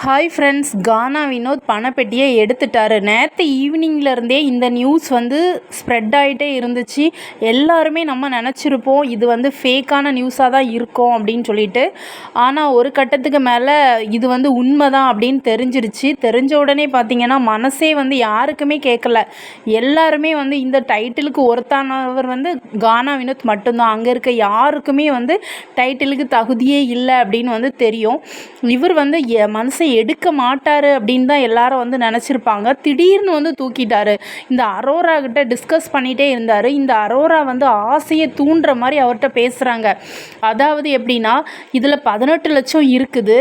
Hi friends Gaana Vinoth பணப்பெட்டியை எடுத்துட்டாரு. நேற்று ஈவினிங்லேருந்தே இந்த நியூஸ் வந்து ஸ்ப்ரெட் ஆகிட்டே இருந்துச்சு. எல்லாருமே நம்ம நினச்சிருப்போம் இது வந்து ஃபேக்கான நியூஸாக தான் இருக்கும் அப்படின்னு சொல்லிட்டு. ஆனால் ஒரு கட்டத்துக்கு மேலே இது வந்து உண்மை தான் அப்படின்னு தெரிஞ்சிருச்சு. தெரிஞ்ச உடனே பார்த்திங்கன்னா மனசே வந்து யாருக்குமே கேட்கல எல்லாருமே வந்து இந்த டைட்டிலுக்கு ஒருத்தானவர் வந்து கானா வினோத் மட்டும்தான். அங்கே இருக்க யாருக்குமே வந்து டைட்டிலுக்கு தகுதியே இல்லை அப்படின்னு வந்து தெரியும். இவர் வந்து மனசை எடுக்க மாட்டார் அப்படின்னு தான் எல்லாரும் வந்து நினச்சிருப்பாங்க. திடீர்னு வந்து தூக்கிட்டாரு. இந்த அரோரா கிட்ட டிஸ்கஸ் பண்ணிகிட்டே இருந்தார். இந்த அரோரா வந்து ஆசையை தூண்டுற மாதிரி அவர்கிட்ட பேசுகிறாங்க அதாவது எப்படின்னா இதில் பதினெட்டு லட்சம் இருக்குது.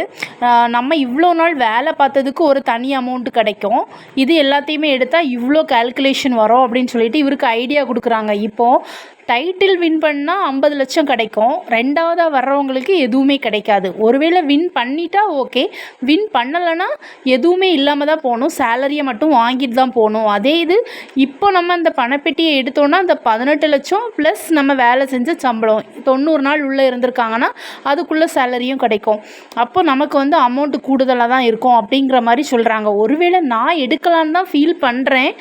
நம்ம இவ்வளோ நாள் வேலை பார்த்ததுக்கு ஒரு தனி அமௌண்ட் கிடைக்கும். இது எல்லாத்தையுமே எடுத்தால் இவ்வளோ கால்குலேஷன் வரும் அப்படின்னு சொல்லிட்டு இவருக்கு ஐடியா கொடுக்குறாங்க. இப்போது டைட்டில் வின் பண்ணால் ஐம்பது லட்சம் கிடைக்கும். ரெண்டாவதாக வர்றவங்களுக்கு எதுவுமே கிடைக்காது. ஒருவேளை வின் பண்ணிட்டா ஓகே வின் பண்ணலைன்னா எதுவுமே இல்லாமல் தான் போகணும். சேலரியை மட்டும் வாங்கிட்டு தான் போகணும். அதே இது இப்போ நம்ம அந்த பணப்பெட்டியை எடுத்தோன்னா அந்த பதினெட்டு லட்சம் ப்ளஸ் நம்ம வேலை செஞ்ச சம்பளம். தொண்ணூறு நாள் உள்ளே இருந்திருக்காங்கன்னா அதுக்குள்ளே சேலரியும் கிடைக்கும். அப்போ நமக்கு வந்து அமௌண்ட்டு கூடுதலாக தான் இருக்கும் அப்படிங்கிற மாதிரி சொல்கிறாங்க ஒருவேளை நான் எடுக்கலான்னு தான் ஃபீல் பண்ணுறேன்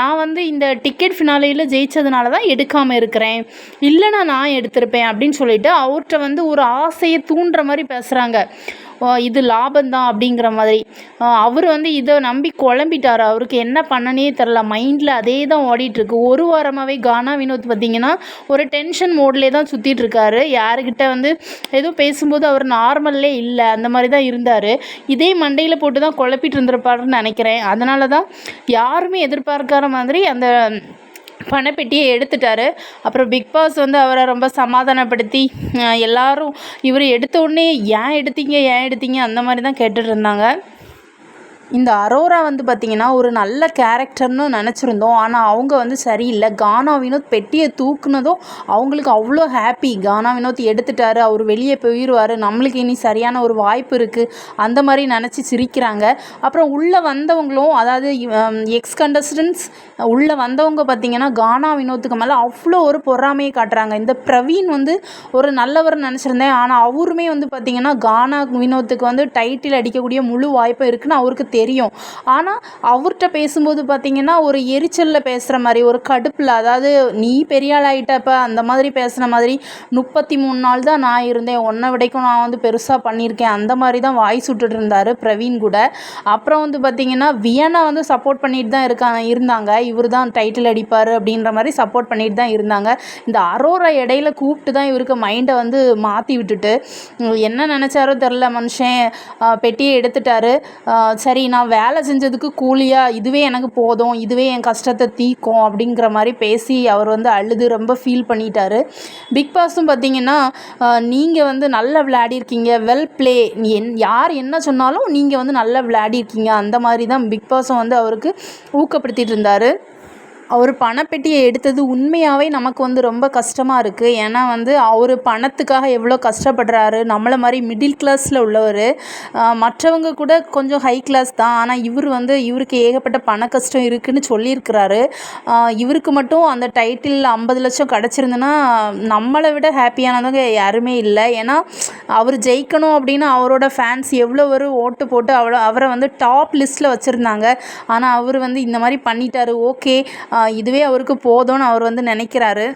நான் வந்து இந்த டிக்கெட் ஃபினாலையில் ஜெயித்ததுனால தான் எடுக்காமல் இருக்கிறேன். இல்லைனா நான் எடுத்திருப்பேன் அப்படின்னு சொல்லிட்டு அவர்கிட்ட வந்து ஒரு ஆசையை தூண்டுற மாதிரி பேசுகிறாங்க இது லாபந்தான் அப்படிங்கிற மாதிரி. அவர் வந்து இதை நம்பி குழம்பிட்டார். அவருக்கு என்ன பண்ணனே தெரில மைண்டில் அதே தான் ஓடிட்டுருக்கு. ஒரு வாரமாகவே கானா வினோத் பார்த்திங்கன்னா ஒரு டென்ஷன் மோட்லேயே தான் சுற்றிட்டுருக்காரு யாருக்கிட்ட வந்து எதுவும் பேசும்போது அவர் நார்மல்லே இல்லை. அந்த மாதிரி தான் இருந்தார். இதே மண்டையில் போட்டு தான் குழப்பிட்டு இருந்திருப்பாருன்னு நினைக்கிறேன். அதனால தான் யாருமே எதிர்பார்க்காத மாதிரி அந்த பணப்பெட்டியை எடுத்துட்டார். அப்புறம் பிக் பாஸ் வந்து அவரை ரொம்ப சமாதானப்படுத்தி எல்லோரும் இவர் எடுத்த உடனே ஏன் எடுத்தீங்க ஏன் எடுத்தீங்க அந்த மாதிரி தான் கேட்டுட்டு இருந்தாங்க. இந்த அரோரா வந்து பார்த்திங்கன்னா ஒரு நல்ல கேரக்டர்னு நினச்சிருந்தோம். ஆனால் அவங்க வந்து சரியில்லை. கானா வினோத் பெட்டியை தூக்குனதும் அவங்களுக்கு அவ்வளோ ஹாப்பி கானா வினோத் எடுத்துட்டாரு அவர் வெளியே போயிடுவார் நம்மளுக்கு இனி சரியான ஒரு வாய்ப்பு இருக்குது அந்த மாதிரி நினச்சி சிரிக்கிறாங்க. அப்புறம் உள்ளே வந்தவங்களும் அதாவது எக்ஸ் கண்டஸ்டன்ஸ் உள்ளே வந்தவங்க பார்த்திங்கன்னா கானா வினோத்துக்கு மேலே அவ்வளோ ஒரு பொறாமையை காட்டுறாங்க. இந்த பிரவீன் வந்து ஒரு நல்லவர் நினச்சிருந்தேன். ஆனால் அவருமே வந்து பார்த்திங்கன்னா கானா வினோத்துக்கு வந்து டைட்டில் அடிக்கக்கூடிய முழு வாய்ப்பு இருக்குன்னு அவருக்கு தெரியும் தெரியும். ஆனால் அவர்கிட்ட பேசும்போது பார்த்திங்கன்னா ஒரு எரிச்சலில் பேசுகிற மாதிரி ஒரு கடுப்பில் அதாவது நீ பெரிய ஆள் ஆகிட்டப்ப அந்த மாதிரி பேசுகிற மாதிரி முப்பத்தி மூணு நாள் தான் நான் இருந்தேன். ஒன்றை விடைக்கும் நான் வந்து பெருசாக பண்ணியிருக்கேன். அந்த மாதிரி தான் வாய் சுட்டுட்டு இருந்தார் பிரவீன் கூட. அப்புறம் வந்து பார்த்திங்கன்னா வியனா வந்து சப்போர்ட் பண்ணிட்டு தான் இருக்காங்க இருந்தாங்க. இவர் தான் டைட்டில் அடிப்பார் அப்படின்ற மாதிரி சப்போர்ட் பண்ணிட்டு தான் இருந்தாங்க. இந்த அரோரா இடையில கூப்பிட்டு தான் இவருக்கு மைண்டை வந்து மாற்றி விட்டுட்டு என்ன நினச்சாரோ தெரில மனுஷன் பெட்டியை எடுத்துட்டாரு. சரி நான் வேலை செஞ்சதுக்கு கூலியாக இதுவே எனக்கு போதும் இதுவே என் கஷ்டத்தை தீக்கும் அப்படிங்கிற மாதிரி பேசி அவர் வந்து அழுது ரொம்ப ஃபீல் பண்ணிட்டாரு. பிக் பாஸும் பார்த்தீங்கன்னா நீங்கள் வந்து நல்லா விளையாடிருக்கீங்க வெல் ப்ளே என் யார் என்ன சொன்னாலும் நீங்கள் வந்து நல்லா விளையாடிருக்கீங்க. அந்த மாதிரி தான் பிக் பாஸும் வந்து அவருக்கு ஊக்கப்படுத்திட்டு இருந்தார். அவர் பணப்பெட்டியை எடுத்தது உண்மையாகவே நமக்கு வந்து ரொம்ப கஷ்டமாக இருக்குது ஏன்னா வந்து அவர் பணத்துக்காக எவ்வளோ கஷ்டப்படுறாரு. நம்மளை மாதிரி மிடில் கிளாஸில் உள்ளவர். மற்றவங்க கூட கொஞ்சம் ஹை கிளாஸ் தான். ஆனால் இவர் வந்து இவருக்கு ஏகப்பட்ட பண கஷ்டம் இருக்குதுன்னு சொல்லியிருக்கிறாரு. இவருக்கு மட்டும் அந்த டைட்டில் ஐம்பது லட்சம் கிடச்சிருந்துன்னா நம்மளை விட ஹாப்பியானவங்க யாருமே இல்லை. ஏன்னா அவர் ஜெயிக்கணும் அப்படின்னு அவரோட ஃபேன்ஸ் எவ்வளோ ஒரு ஓட்டு போட்டு அவ்வளோ அவரை வந்து டாப் லிஸ்ட்டில் வச்சுருந்தாங்க. ஆனால் அவர் வந்து இந்த மாதிரி பண்ணிட்டாரு. ஓகே இதுவே அவருக்கு போதும்னு அவர் வந்து நினைக்கிறாரு.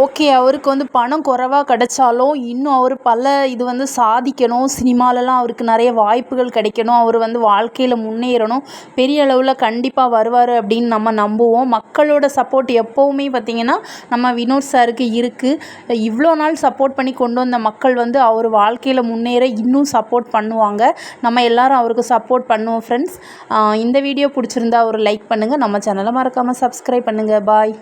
ஓகே அவருக்கு வந்து பணம் குறைவாக கிடைச்சாலும் இன்னும் அவர் பல இது வந்து சாதிக்கணும். சினிமாலலாம் அவருக்கு நிறைய வாய்ப்புகள் கிடைக்கணும். அவர் வந்து வாழ்க்கையில் முன்னேறணும். பெரிய அளவில் கண்டிப்பாக வருவார் அப்படின்னு நம்ம நம்புவோம். மக்களோட சப்போர்ட் எப்போவுமே பார்த்திங்கன்னா நம்ம வினோத் சாருக்கு இருக்குது இவ்வளோ நாள் சப்போர்ட் பண்ணி கொண்டு வந்த மக்கள் வந்து அவர் வாழ்க்கையில் முன்னேற இன்னும் சப்போர்ட் பண்ணுவாங்க. நம்ம எல்லாரும் அவருக்கு சப்போர்ட் பண்ணுவோம் ஃப்ரெண்ட்ஸ் இந்த வீடியோ பிடிச்சிருந்தா ஒரு லைக் பண்ணுங்கள் நம்ம சேனலை மறக்காமல் சப்ஸ்கிரைப் பண்ணுங்கள் பாய்